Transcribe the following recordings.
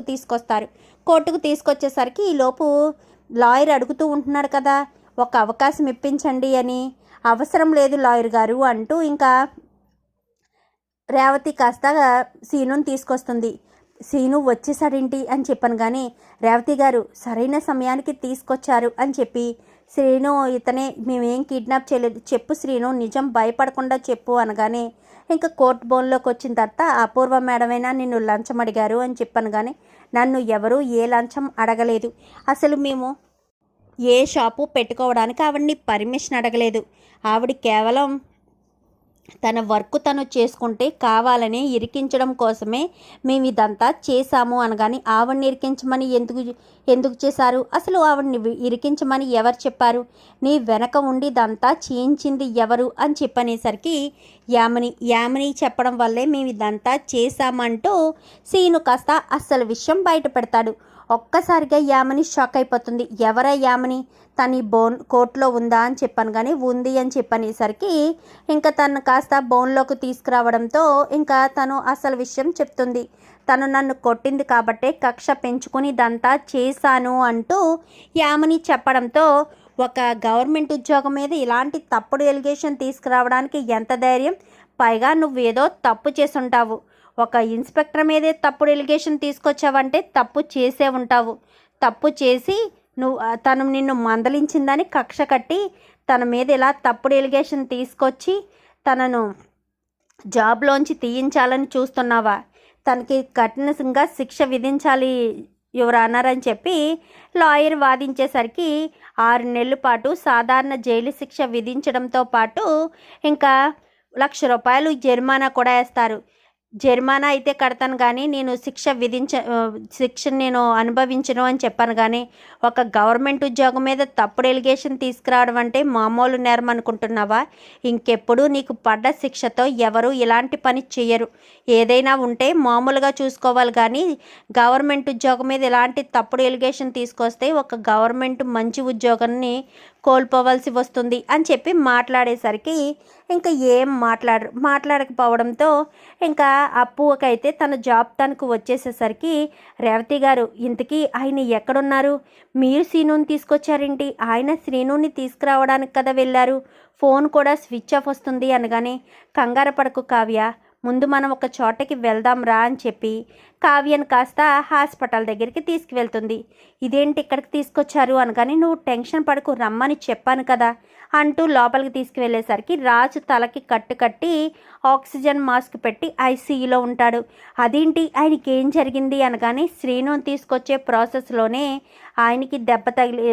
తీసుకొస్తారు. కోర్టుకు తీసుకొచ్చేసరికి ఈ లోపు లాయర్ అడుగుతూ ఉంటున్నాడు కదా ఒక అవకాశం ఇప్పించండి అని. అవసరం లేదు లాయర్ గారు అంటూ ఇంకా రేవతి కాస్త సీనుని తీసుకొస్తుంది. సీను వచ్చేసాడేంటి? అని చెప్పాను కానీ రేవతి గారు సరైన సమయానికి తీసుకొచ్చారు అని చెప్పి శ్రీను ఇతనే మేమేం కిడ్నాప్ చేయలేదు. చెప్పు శ్రీను నిజం భయపడకుండా చెప్పు అనగానే ఇంకా కోర్ట్ బోన్లోకి వచ్చిన తర్వాత అపూర్వ మేడమైనా నిన్ను లంచం అడిగారు? అని చెప్పాను కానీ నన్ను ఎవరూ ఏ లంచం అడగలేదు. అసలు మేము ఏ షాపు పెట్టుకోవడానికి ఆవిడని పర్మిషన్ అడగలేదు. ఆవిడ కేవలం తన వర్క్ తను చేసుకుంటే కావాలని ఇరికించడం కోసమే మేము ఇదంతా చేశాము అనగాని ఆవిడని ఇరికించమని ఎందుకు ఎందుకు చేశారు? అసలు ఆవిడని ఇరికించమని ఎవరు చెప్పారు? నీ వెనక ఉండి ఇదంతా చేయించింది ఎవరు? అని చెప్పనేసరికి యామిని యామిని చెప్పడం వల్లే మేము ఇదంతా చేశామంటూ సీను కాస్త అసలు విషయం బయట పెడతాడు. ఒక్కసారిగా యామని షాక్ అయిపోతుంది. ఎవరా యామని? తను బోన్ కోర్టులో ఉందా అని చెప్పాను కానీ ఉంది అని చెప్పనేసరికి ఇంకా తను కాస్త బోన్లోకి తీసుకురావడంతో ఇంకా తను అసలు విషయం చెప్తుంది. తను నన్ను కొట్టింది కాబట్టే కక్ష పెంచుకుని ఇదంతా చేశాను అంటూ యామని చెప్పడంతో ఒక గవర్నమెంట్ ఉద్యోగం మీద ఇలాంటి తప్పుడు ఎలిగేషన్ తీసుకురావడానికి ఎంత ధైర్యం? పైగా నువ్వేదో తప్పు చేసుంటావు ఒక ఇన్స్పెక్టర్ మీదే తప్పుడు ఎలిగేషన్ తీసుకొచ్చావంటే తప్పు చేసే ఉంటావు. తప్పు చేసి నువ్వు తను నిన్ను మందలించిందని కక్ష కట్టి తన మీద ఇలా తప్పుడు ఎలిగేషన్ తీసుకొచ్చి తనను జాబ్లోంచి తీయించాలని చూస్తున్నావా? తనకి కఠినంగా శిక్ష విధించాలి యువరానర్ చెప్పి లాయర్ వాదించేసరికి ఆరు నెలల పాటు సాధారణ జైలు శిక్ష విధించడంతో పాటు ఇంకా లక్ష రూపాయలు జరిమానా కూడా వేస్తారు. జరిమానా అయితే కడతాను కానీ నేను శిక్ష విధించ శిక్షను శిక్ష నేను అనుభవించను అని చెప్పాను కానీ ఒక గవర్నమెంట్ ఉద్యోగం మీద తప్పుడు ఎలిగేషన్ తీసుకురావడం అంటే మామూలు నేరం అనుకుంటున్నావా? ఇంకెప్పుడు నీకు పడ్డ శిక్షతో ఎవరు ఇలాంటి పని చేయరు. ఏదైనా ఉంటే మామూలుగా చూసుకోవాలి కానీ గవర్నమెంట్ ఉద్యోగం మీద ఇలాంటి తప్పుడు ఎలిగేషన్ తీసుకొస్తే ఒక గవర్నమెంట్ మంచి ఉద్యోగాన్ని కోల్పోవలసి వస్తుంది అని చెప్పి మాట్లాడేసరికి ఇంకా ఏం మాట్లాడరు మాట్లాడకపోవడంతో ఇంకా అప్పుకైతే తన జాబ్ తనకు వచ్చేసేసరికి రేవతి గారు ఇంతకీ ఆయన ఎక్కడున్నారు? మీరు శ్రీనుని తీసుకొచ్చారేంటి? ఆయన శ్రీనుని తీసుకురావడానికి కదా వెళ్ళారు? ఫోన్ కూడా స్విచ్ ఆఫ్ వస్తుంది అనగానే కంగారపడకు కావ్య. ముందు మనం ఒక చోటకి వెళ్దాం రా అని చెప్పి కావ్యను కాస్త హాస్పిటల్ దగ్గరికి తీసుకువెళ్తుంది. ఇదేంటి ఇక్కడికి తీసుకొచ్చారు అనగానే నువ్వు టెన్షన్ పడకు రమ్మని చెప్పాను కదా. అంటూ లోపలికి తీసుకువెళ్ళేసరికి రాజు తలకి కట్టు కట్టి ఆక్సిజన్ మాస్క్ పెట్టి ఐసీయూలో ఉంటాడు. అదేంటి? ఆయనకి ఏం జరిగింది అనగానే శ్రీను తీసుకొచ్చే ప్రాసెస్లోనే ఆయనకి దెబ్బ తగిలి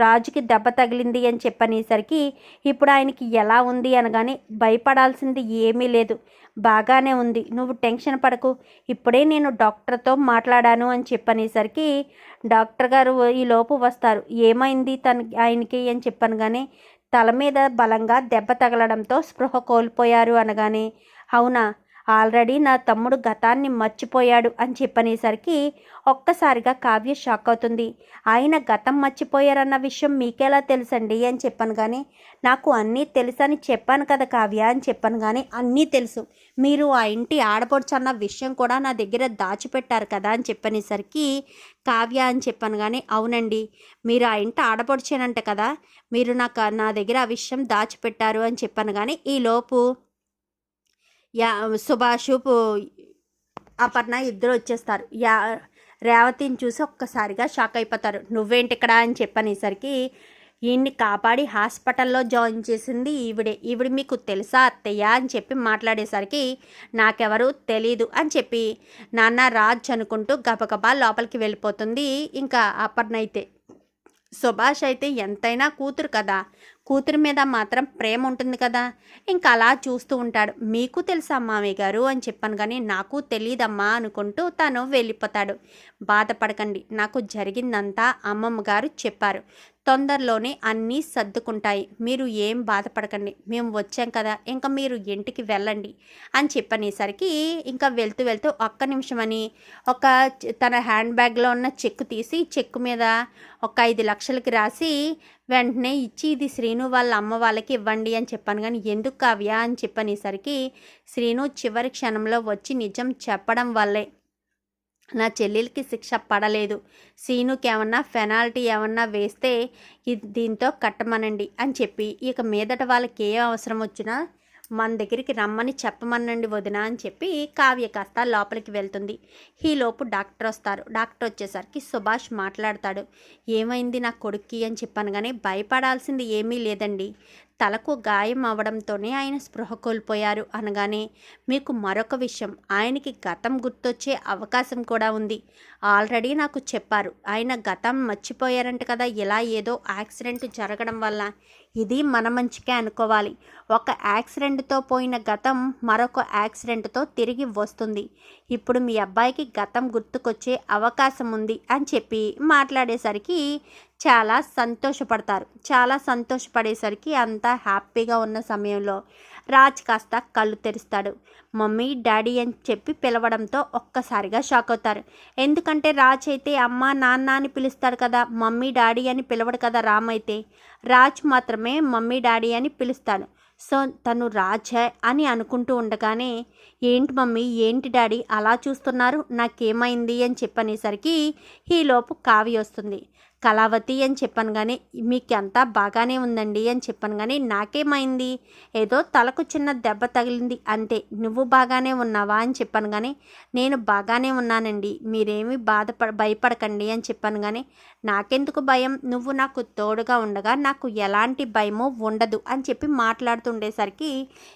రాజుకి దెబ్బ తగిలింది అని చెప్పనేసరికి ఇప్పుడు ఆయనకి ఎలా ఉంది అనగానే భయపడాల్సింది ఏమీ లేదు. బాగానే ఉంది. నువ్వు టెన్షన్ పడకు. ఇప్పుడే నేను డాక్టర్తో మాట్లాడాను అని చెప్పనేసరికి డాక్టర్ గారు ఈలోపు వస్తారు. ఏమైంది తన ఆయనకి అని చెప్పాను కానీ తల మీద బలంగా దెబ్బ తగలడంతో స్పృహ కోల్పోయారు అనగానే అవునా? ఆల్రెడీ నా తమ్ముడు గతాన్ని మర్చిపోయాడు అని చెప్పనేసరికి ఒక్కసారిగా కావ్య షాక్ అవుతుంది. ఆయన గతం మర్చిపోయారన్న విషయం మీకెలా తెలుసండి అని చెప్పాను కానీ నాకు అన్నీ తెలుసని చెప్పాను కదా కావ్య అని చెప్పాను కానీ అన్నీ తెలుసు. మీరు ఆ ఇంటి ఆడపడుచు అన్న విషయం కూడా నా దగ్గర దాచిపెట్టారు కదా అని చెప్పనేసరికి కావ్య అని చెప్పాను కానీ అవునండి. మీరు ఆ ఇంటి ఆడపడుచేనంట కదా మీరు నాకు నా దగ్గర ఆ విషయం దాచిపెట్టారు అని చెప్పాను కానీ ఈలోపు యా సుభాష్ అపర్ణ ఇద్దరు వచ్చేస్తారు. యా రేవతిని చూసి ఒక్కసారిగా షాక్ అయిపోతారు. నువ్వేంటి ఇక్కడ? అని చెప్పనేసరికి ఈయన్ని కాపాడి హాస్పిటల్లో జాయిన్ చేసింది ఈవిడే. ఈవిడ మీకు తెలుసా అత్తయ్య? అని చెప్పి మాట్లాడేసరికి నాకెవరు తెలీదు అని చెప్పి నాన్న రాజ్ అనుకుంటూ గబగబా లోపలికి వెళ్ళిపోతుంది. ఇంకా అపర్ణ అయితే సుభాష్ అయితే ఎంతైనా కూతురు కదా. కూతురు మీద మాత్రం ప్రేమ ఉంటుంది కదా? ఇంకా అలా చూస్తూ ఉంటాడు. మీకు తెలుసా మామయ్య గారు? అని చెప్పాను కానీ నాకు తెలియదమ్మా అనుకుంటూ తను వెళ్ళిపోతాడు. బాధపడకండి. నాకు జరిగిందంతా అమ్మమ్మ గారు చెప్పారు. తొందరలోనే అన్నీ సర్దుకుంటాయి. మీరు ఏం బాధపడకండి. మేము వచ్చాం కదా ఇంకా మీరు ఇంటికి వెళ్ళండి అని చెప్పనేసరికి ఇంకా వెళ్తూ వెళ్తూ ఒక్క నిమిషం అని ఒక తన హ్యాండ్ బ్యాగ్లో ఉన్న చెక్కు తీసి చెక్కు మీద ఒక ఐదు లక్షలకి రాసి వెంటనే ఇచ్చి ఇది శ్రీను వాళ్ళ అమ్మ వాళ్ళకి ఇవ్వండి అని చెప్పాను. కానీ ఎందుకు కావ్య అని చెప్పనేసరికి శ్రీను చివరి క్షణంలో వచ్చి నిజం చెప్పడం వల్లే నా చెల్లెలకి శిక్ష పడలేదు. సీనుకి ఏమన్నా పెనాల్టీ ఏమన్నా వేస్తే ఇది దీంతో కట్టమనండి అని చెప్పి ఇక మీదట వాళ్ళకి ఏ అవసరం వచ్చినా మన దగ్గరికి రమ్మని చెప్పమనండి వదిన అని చెప్పి కావ్య కాస్త లోపలికి వెళ్తుంది. ఈలోపు డాక్టర్ వస్తారు. డాక్టర్ వచ్చేసరికి సుభాష్ మాట్లాడతాడు. ఏమైంది నా కొడుక్కి అని చెప్పాను కానీ భయపడాల్సింది ఏమీ లేదండి. తలకు గాయం అవడంతోనే ఆయన స్పృహ కోల్పోయారు. అనగానే మీకు మరొక విషయం. ఆయనకి గతం గుర్తొచ్చే అవకాశం కూడా ఉంది. ఆల్రెడీ నాకు చెప్పారు. ఆయన గతం మర్చిపోయారంట కదా. ఇలా ఏదో యాక్సిడెంట్ జరగడం వల్ల ఇది మన మంచికే అనుకోవాలి. ఒక యాక్సిడెంట్తో పోయిన గతం మరొక యాక్సిడెంట్తో తిరిగి వస్తుంది. ఇప్పుడు మీ అబ్బాయికి గతం గుర్తుకొచ్చే అవకాశం ఉంది అని చెప్పి మాట్లాడేసరికి చాలా సంతోషపడతారు. చాలా సంతోషపడేసరికి అంతా హ్యాపీగా ఉన్న సమయంలో రాజ్ కాస్త కళ్ళు తెరుస్తాడు. మమ్మీ డాడీ అని చెప్పి పిలవడంతో ఒక్కసారిగా షాక్ అవుతారు. ఎందుకంటే రాజ్ అయితే అమ్మ నాన్న అని పిలుస్తాడు కదా మమ్మీ డాడీ అని పిలవడు కదా రామ్ అయితే. రాజ్ మాత్రమే మమ్మీ డాడీ అని పిలుస్తాడు. సో తను రాజ్ అని అనుకుంటూ ఉండగానే ఏంటి మమ్మీ ఏంటి డాడీ అలా చూస్తున్నారు? నాకేమైంది? అని చెప్పనేసరికి ఈలోపు కావి వస్తుంది. కళావతి అని చెప్పాను కానీ మీకు అంతా బాగానే ఉందండి అని చెప్పాను కానీ నాకేమైంది? ఏదో తలకు చిన్న దెబ్బ తగిలింది. అంతే నువ్వు బాగానే ఉన్నావా అని చెప్పాను కానీ నేను బాగానే ఉన్నానండి. మీరేమీ బాధపడ భయపడకండి అని చెప్పాను కానీ నాకెందుకు భయం? నువ్వు నాకు తోడుగా ఉండగా నాకు ఎలాంటి భయమో ఉండదు అని చెప్పి మాట్లాడుతుండేసరికి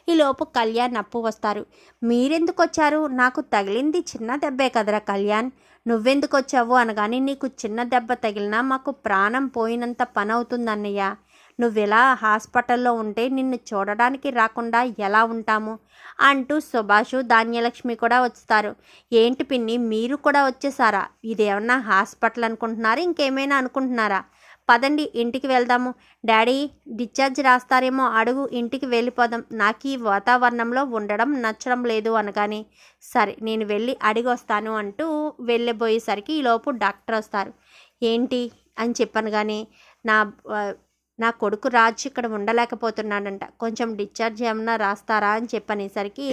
ఈలోపు కళ్యాణ్ అప్పు వస్తారు. మీరెందుకు వచ్చారు నాకు తగిలింది చిన్న దెబ్బే కదరా కళ్యాణ్. నువ్వెందుకు వచ్చావు అనగానే నీకు చిన్న దెబ్బ తగిలినా మాకు ప్రాణం పోయినంత పని అవుతుందన్నయ్య నువ్వెలా హాస్పిటల్లో ఉంటే నిన్ను చూడడానికి రాకుండా ఎలా ఉంటాము? అంటూ సుభాషు ధాన్యలక్ష్మి కూడా వస్తారు. ఏంటి పిన్ని మీరు కూడా వచ్చేసారా? ఇదేమన్నా హాస్పిటల్ అనుకుంటున్నారా ఇంకేమైనా అనుకుంటున్నారా? పదండి ఇంటికి వెళ్దాము. డాడీ డిశ్చార్జ్ రాస్తారేమో అడుగు ఇంటికి వెళ్ళిపోదాం. నాకు ఈ వాతావరణంలో ఉండడం నచ్చడం లేదు అనగానే సరే నేను వెళ్ళి అడిగి వస్తాను అంటూ వెళ్ళబోయేసరికి ఈలోపు డాక్టర్ వస్తారు. ఏంటి? అని చెప్పాను కానీ నా నా కొడుకు రాజు ఇక్కడ ఉండలేకపోతున్నాడంట. కొంచెం డిశ్చార్జ్ ఏమన్నా రాస్తారా అని చెప్పనేసరికి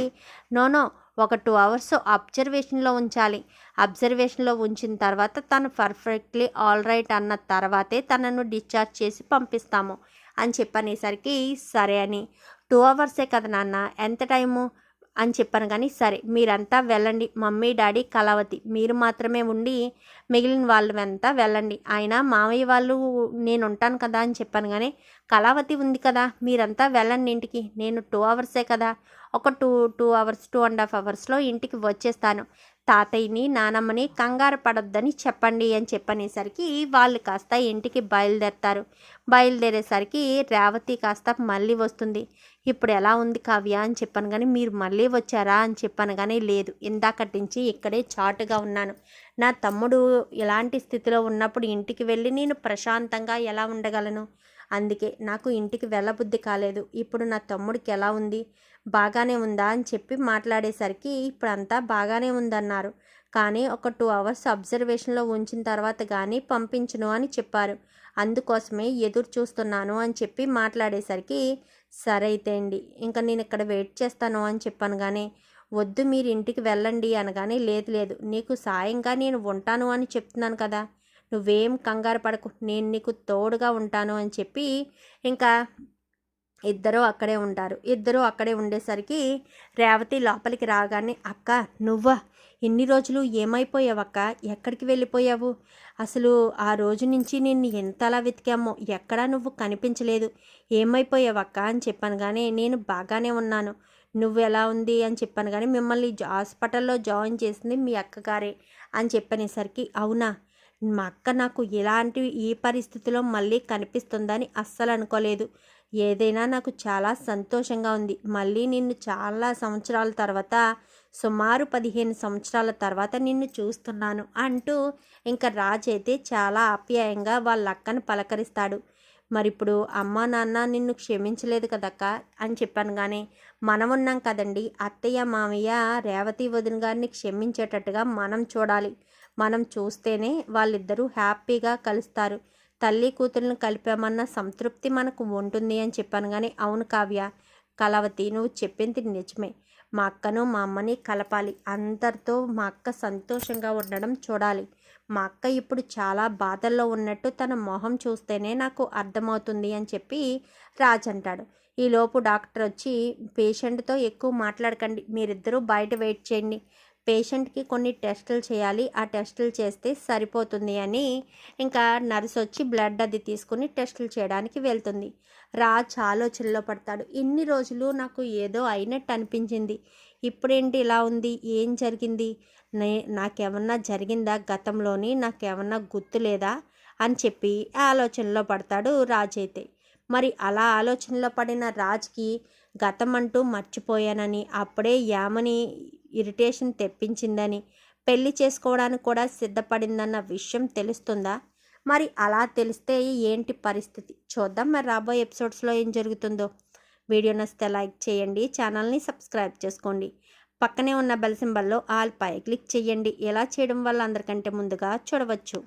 నోనో ఒక టూ అవర్స్ అబ్జర్వేషన్లో ఉంచాలి. అబ్జర్వేషన్లో ఉంచిన తర్వాత తను పర్ఫెక్ట్లీ ఆల్ రైట్ అన్న తర్వాతే తనను డిశ్చార్జ్ చేసి పంపిస్తాము అని చెప్పనేసరికి సరే అని. టూ అవర్సే కదా నాన్న ఎంత టైము? అని చెప్పాను కానీ సరే మీరంతా వెళ్ళండి. మమ్మీ డాడీ కళావతి మీరు మాత్రమే ఉండి మిగిలిన వాళ్ళు అంతా వెళ్ళండి. ఆయన మామయ్య వాళ్ళు నేను ఉంటాను కదా అని చెప్పాను కానీ కళావతి ఉంది కదా మీరంతా వెళ్ళండి ఇంటికి. నేను టూ అవర్సే కదా. ఒక two two hours two and half అవర్స్లో ఇంటికి వచ్చేస్తాను. తాతయ్యని నానమ్మని కంగారు పడొద్దని చెప్పండి అని చెప్పనేసరికి వాళ్ళు కాస్త ఇంటికి బయలుదేరతారు. బయలుదేరేసరికి రేవతి కాస్త మళ్ళీ వస్తుంది. ఇప్పుడు ఎలా ఉంది కావ్య? అని చెప్పాను కానీ మీరు మళ్ళీ వచ్చారా? అని చెప్పాను కానీ లేదు. ఇందాకటి నుంచి ఇక్కడే చాటుగా ఉన్నాను. నా తమ్ముడు ఇలాంటి స్థితిలో ఉన్నప్పుడు ఇంటికి వెళ్ళి నేను ప్రశాంతంగా ఎలా ఉండగలను? అందుకే నాకు ఇంటికి వెళ్ళబుద్ధి కాలేదు. ఇప్పుడు నా తమ్ముడికి ఎలా ఉంది? బాగానే ఉందా? అని చెప్పి మాట్లాడేసరికి ఇప్పుడంతా బాగానే ఉందన్నారు. కానీ ఒక టూ అవర్స్ అబ్జర్వేషన్లో ఉంచిన తర్వాత కానీ పంపించను అని చెప్పారు. అందుకోసమే ఎదురు చూస్తున్నాను అని చెప్పి మాట్లాడేసరికి సరే అయితే అండి. ఇంకా నేను ఇక్కడ వెయిట్ చేస్తాను అని చెప్పాను కానీ వద్దు మీరు ఇంటికి వెళ్ళండి అనగానే లేదు లేదు నీకు సాయంగా నేను ఉంటాను అని చెప్తున్నాను కదా. నువ్వేం కంగారు పడకు నేను నీకు తోడుగా ఉంటాను అని చెప్పి ఇంకా ఇద్దరూ అక్కడే ఉంటారు. ఇద్దరూ అక్కడే ఉండేసరికి రేవతి లోపలికి రాగానే అక్క నువ్వా? ఎన్ని రోజులు ఏమైపోయావక్క? ఎక్కడికి వెళ్ళిపోయావు? అసలు ఆ రోజు నుంచి నిన్ను ఎంతలా వెతికామో ఎక్కడా నువ్వు కనిపించలేదు. ఏమైపోయావక్క? అని చెప్పాను కానీ నేను బాగానే ఉన్నాను. నువ్వు ఎలా ఉంది? అని చెప్పాను కానీ మిమ్మల్ని హాస్పిటల్లో జాయిన్ చేసింది మీ అక్కగారే అని చెప్పనేసరికి అవునా? మా అక్క నాకు ఇలాంటివి ఈ పరిస్థితిలో మళ్ళీ కనిపిస్తుందని అస్సలు అనుకోలేదు. ఏదైనా నాకు చాలా సంతోషంగా ఉంది. మళ్ళీ నిన్ను చాలా సంవత్సరాల తర్వాత సుమారు పదిహేను సంవత్సరాల తర్వాత నిన్ను చూస్తున్నాను అంటూ ఇంకా రాజ్ అయితే చాలా ఆప్యాయంగా వాళ్ళ అక్కను పలకరిస్తాడు. మరి ఇప్పుడు అమ్మ నాన్న నిన్ను క్షమించలేదు కదక్క అని చెప్పాను కానీ మనం ఉన్నాం కదండి అత్తయ్య మామయ్య రేవతి వదిన గారిని క్షమించేటట్టుగా మనం చూడాలి. మనం చూస్తేనే వాళ్ళిద్దరూ హ్యాపీగా కలుస్తారు. తల్లి కూతుర్ని కలిపామన్న సంతృప్తి మనకు ఉంటుంది అని చెప్పాను కానీ అవును కావ్య కలవతి నువ్వు చెప్పింది నిజమే. మా అక్కను మా అమ్మని కలపాలి. అందరితో మా అక్క సంతోషంగా ఉండడం చూడాలి. మా అక్క ఇప్పుడు చాలా బాధల్లో ఉన్నట్టు తన మొహం చూస్తేనే నాకు అర్థమవుతుంది అని చెప్పి రాజ్ అంటాడు. ఈలోపు డాక్టర్ వచ్చి పేషెంట్తో ఎక్కువ మాట్లాడకండి. మీరిద్దరూ బయట వెయిట్ చేయండి. పేషెంట్కి కొన్ని టెస్టులు చేయాలి. ఆ టెస్టులు చేస్తే సరిపోతుంది అని ఇంకా నర్స్ వచ్చి బ్లడ్ అది తీసుకుని టెస్టులు చేయడానికి వెళ్తుంది. రాజ్ ఆలోచనలో పడతాడు. ఇన్ని రోజులు నాకు ఏదో అయినట్టు అనిపించింది. ఇప్పుడేంటి ఇలా ఉంది? ఏం జరిగింది? నే నాకేమన్నా జరిగిందా గతంలోని? నాకేమన్నా గుర్తు లేదా? అని చెప్పి ఆలోచనలో పడతాడు రాజ్ అయితే. మరి అలా ఆలోచనలో పడిన రాజ్కి గతం అంటూ మర్చిపోయానని అప్పుడే యామని ఇరిటేషన్ తెప్పించిందని పెళ్ళి చేసుకోవడానికి కూడా సిద్ధపడిందన్న విషయం తెలుస్తుందా? మరి అలా తెలిస్తే ఏంటి పరిస్థితి? చూద్దాం మరి రాబోయే ఎపిసోడ్స్లో ఏం జరుగుతుందో. వీడియో నచ్చితే లైక్ చేయండి ఛానల్ని సబ్స్క్రైబ్ చేసుకోండి. పక్కనే ఉన్న బెల్ సింబల్లో ఆల్ పై క్లిక్ చేయండి. ఇలా చేయడం వల్ల అందరికంటే ముందుగా చూడవచ్చు.